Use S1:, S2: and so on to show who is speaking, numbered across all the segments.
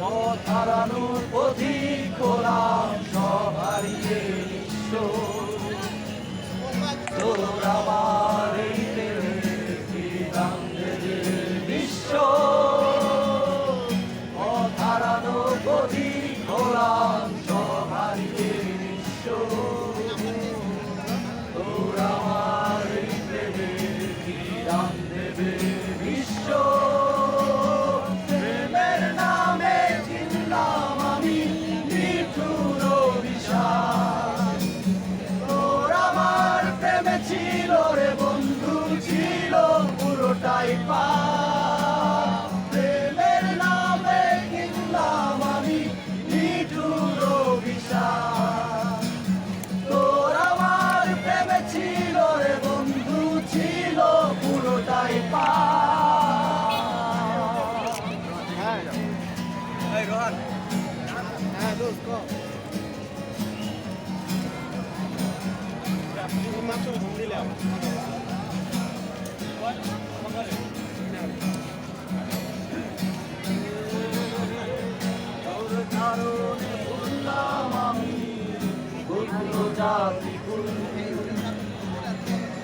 S1: পথ হারানোর পথিক হলাম সব হারিয়ে নিঃস্ব তোর বিশ্ব। পথ হারানোর পথিক হলাম সব হারিয়ে নিঃস্ব তোর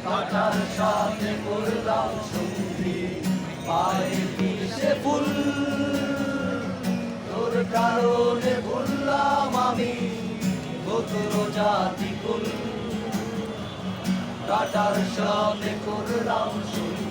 S1: কাটার সাথে করলাম সন্ধি পায়ে পিসে ফুল তোর কারণে বললাম আমি গোত্র জাতি কাটার সাথে করলাম সন্ধি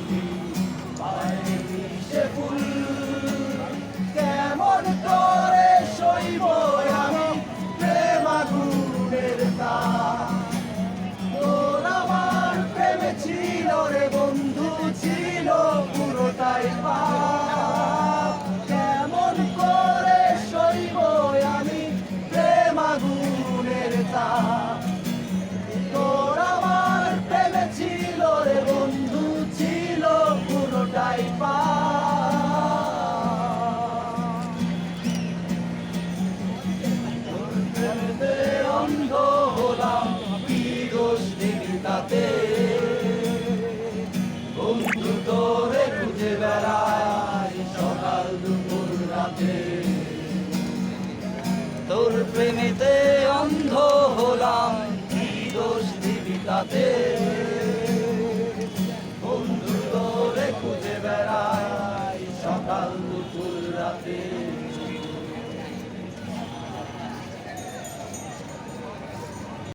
S1: তোরে খুঁজে বেড়াই সকাল দুপুর রাতে। তোর প্রেমেতে অন্ধ হলাম কি দোষ দিবি তাতে?